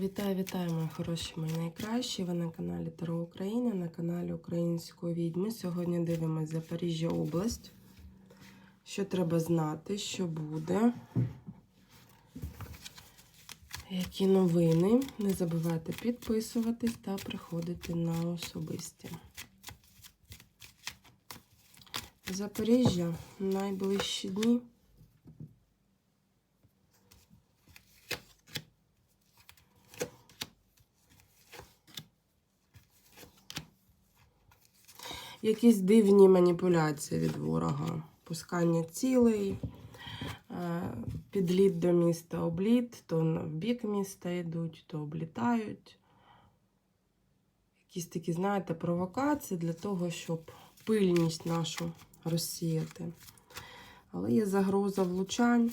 Вітаю, вітаю, мої хороші, мої найкращі. Ви на каналі Таро України, на каналі Української відьми. Сьогодні дивимося Запоріжжя область. Що треба знати, що буде. Які новини. Не забувайте підписуватись та приходити на особисті. Запоріжжя найближчі дні. Якісь дивні маніпуляції від ворога. Пускання цілей, е, підліт до міста обліт, то в бік міста йдуть, то облітають. Якісь такі, знаєте, провокації для того, щоб пильність нашу розсіяти. Але є загроза влучань.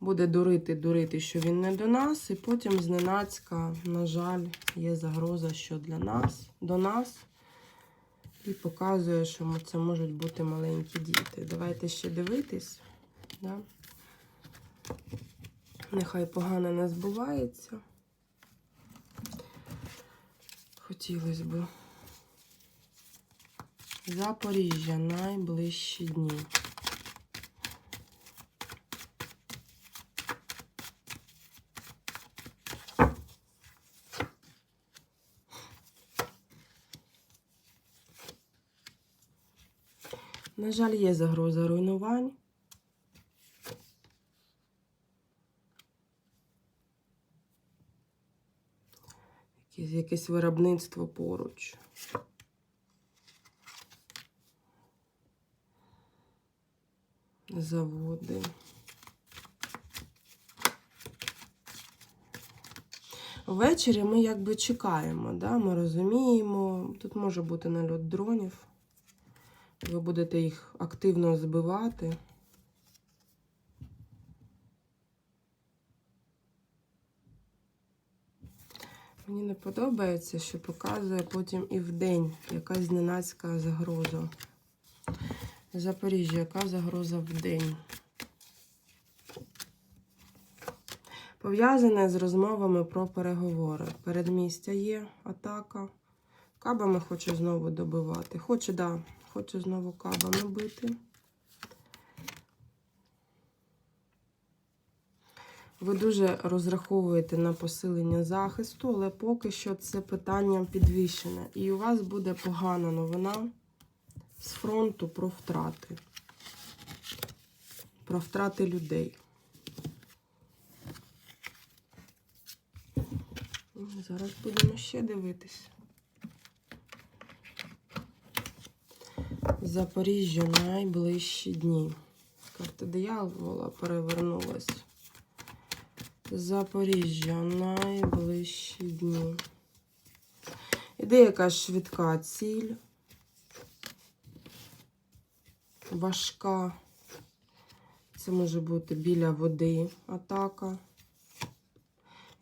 Буде дурити, дурити, що він не до нас, і потім зненацька, на жаль, є загроза, що для нас, до нас. І показує, що це можуть бути маленькі діти. Давайте ще дивитись. Да? Нехай погано не збувається. Хотілося б. Запоріжжя найближчі дні. На жаль, є загроза руйнувань. Якесь, виробництво поруч. Заводи. Ввечері ми якби чекаємо, да? ми розуміємо, тут може бути нальот дронів. Ви будете їх активно збивати. Мені не подобається, що показує потім і в день якась зненацька загроза. Запоріжжя, яка загроза в день? Пов'язане з розмовами про переговори. Передмістя є атака. Кабами хоче знову добивати. Хоче, да, хоче знову кабами бити. Ви дуже розраховуєте на посилення захисту, але поки що це питання підвищене. І у вас буде погана новина з фронту про втрати. Про втрати людей. Зараз будемо ще дивитись. Запоріжжя найближчі дні. Карта диявола перевернулась. Запоріжжя найближчі дні. Іде якась швидка ціль. Важка. Це може бути біля води атака.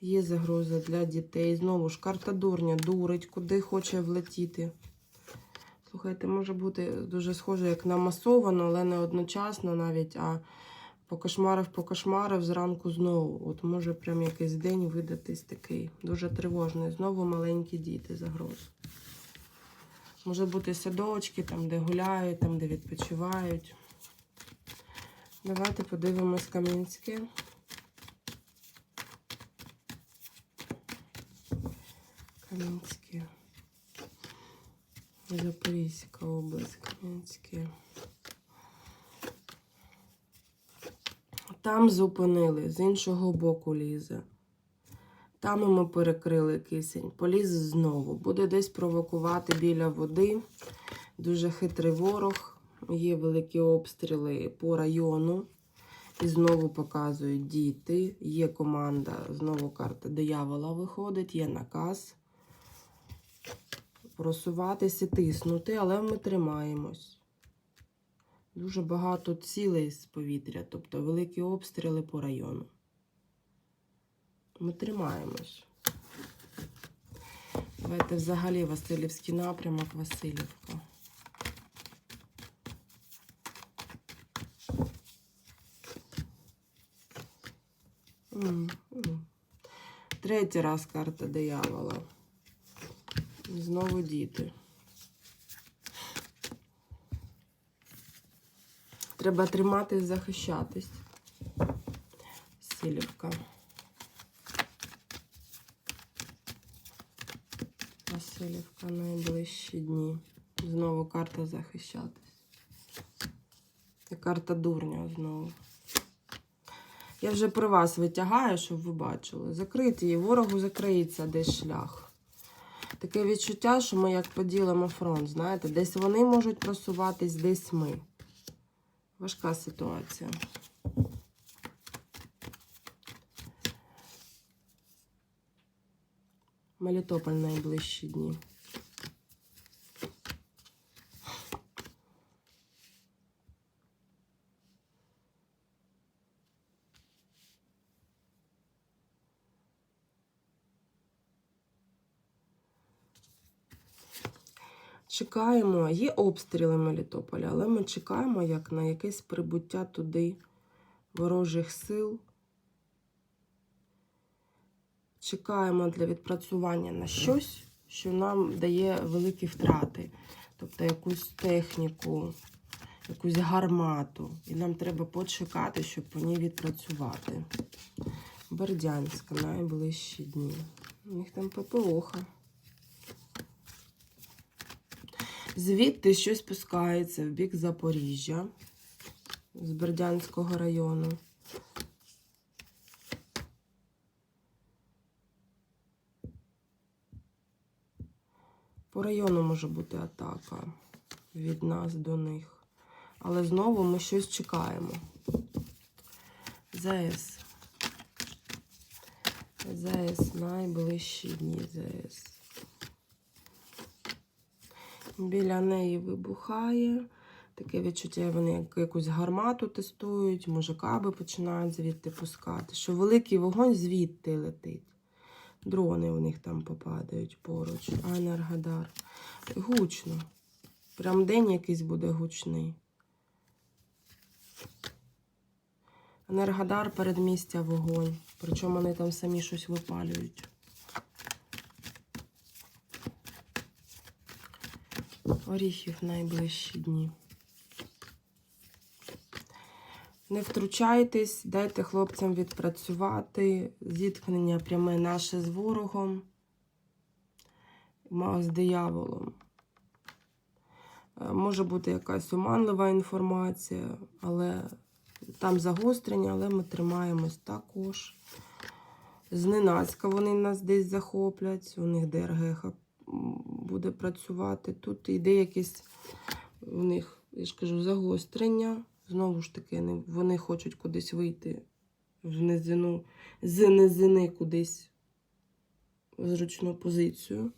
Є загроза для дітей. Знову ж карта дурня дурить, куди хоче влетіти. Слухайте, може бути дуже схоже, як намасовано, але не одночасно навіть, а покошмарив, покошмарив зранку знову. От може прям якийсь день видатись такий дуже тривожний. Знову маленькі діти загроз. Може бути садочки, там, де гуляють, там, де відпочивають. Давайте подивимось Кам'янське. Кам'янське. Запорізька область, Кам'янське. Там зупинили, з іншого боку лізе. Там йому перекрили кисень. Поліз знову. Буде десь провокувати біля води. Дуже хитрий ворог. Є великі обстріли по району. І знову показують діти. Є команда, знову карта диявола виходить, є наказ просуватися, тиснути, але ми тримаємось. Дуже багато цілей з повітря, тобто великі обстріли по району. Ми тримаємось. Давайте взагалі Васильівський напрямок, Васильівка. Третій раз карта диявола. Знову діти. Треба тримати і захищатись. Сілівка. Васильівка найближчі дні. Знову карта захищатись. І карта дурня знову. Я вже при вас витягаю, щоб ви бачили. Закрити її, ворогу закриється десь шлях. Таке відчуття, що ми як поділимо фронт, знаєте, десь вони можуть просуватись, десь ми. Важка ситуація. Мелітополь найближчі дні. Чекаємо, є обстріли Мелітополя, але ми чекаємо як на якесь прибуття туди ворожих сил. Чекаємо для відпрацювання на щось, що нам дає великі втрати. Тобто якусь техніку, якусь гармату. І нам треба почекати, щоб по ній відпрацювати. Бердянська найближчі дні. У них там ППОха. Звідти щось спускається в бік Запоріжжя з Бердянського району. По району може бути атака від нас до них. Але знову ми щось чекаємо. ЗС. ЗС найближчі дні ЗС. Біля неї вибухає. Таке відчуття, вони як якусь гармату тестують, може каби починають звідти пускати. Що великий вогонь звідти летить. Дрони у них там попадають поруч. А Енергодар. Гучно. Прям день якийсь буде гучний. Енергодар передмістя вогонь. Причому вони там самі щось випалюють. Оріхів найближчі дні. Не втручайтесь, дайте хлопцям відпрацювати. Зіткнення пряме наше з ворогом, з дияволом. Е, Може бути якась оманлива інформація, але там загострення, але ми тримаємось також. Зненацька вони нас десь захоплять, у них ДРГ буде працювати. Тут йде якесь у них, я ж кажу, загострення. Знову ж таки, вони хочуть кудись вийти в низину, з низини кудись в зручну позицію.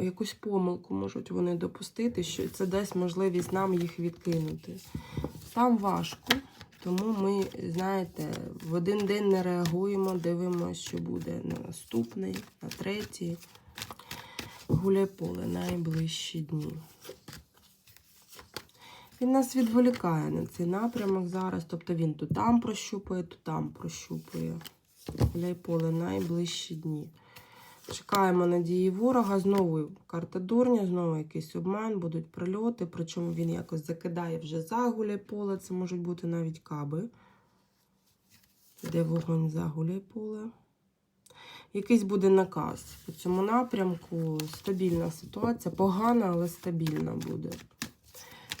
Якусь помилку можуть вони допустити, що це дасть можливість нам їх відкинути. Там важко, тому ми, знаєте, в один день не реагуємо, дивимося, що буде на наступний, на третій. Гуляй поле найближчі дні. Він нас відволікає на цей напрямок зараз. Тобто він то там прощупує, то там прощупує. Гуляй поле найближчі дні. Чекаємо надії ворога. Знову карта дурня, знову якийсь обман, будуть прильоти. Причому він якось закидає вже за гуляй поле. Це можуть бути навіть каби. Йде вогонь загуляй поле. Якийсь буде наказ по цьому напрямку. Стабільна ситуація. Погана, але стабільна буде.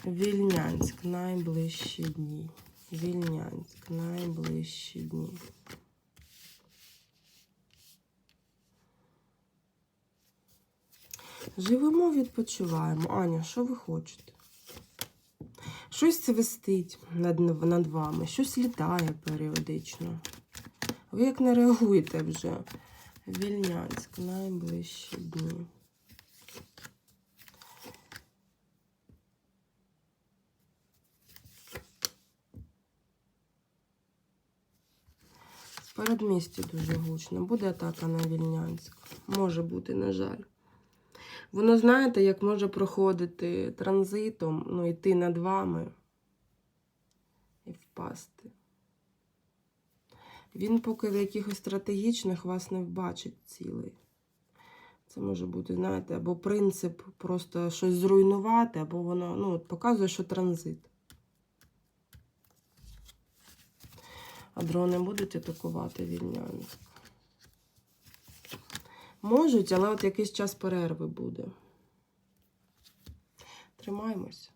Вільнянськ найближчі дні. Вільнянськ найближчі дні. Живемо, відпочиваємо. Аня, що ви хочете? Щось свистить над, над вами, щось літає періодично. Ви як не реагуєте вже? Вільнянськ найближчі дні. Передмісті дуже гучно. Буде атака на Вільнянськ. Може бути, на жаль. Воно, знаєте, як може проходити транзитом, ну, йти над вами і впасти. Він поки в якихось стратегічних вас не бачить цілий. Це може бути, знаєте, або принцип просто щось зруйнувати, або воно ну, показує, що транзит. А дрони будуть атакувати вільнянськ? Можуть, але от якийсь час перерви буде. Тримаємось.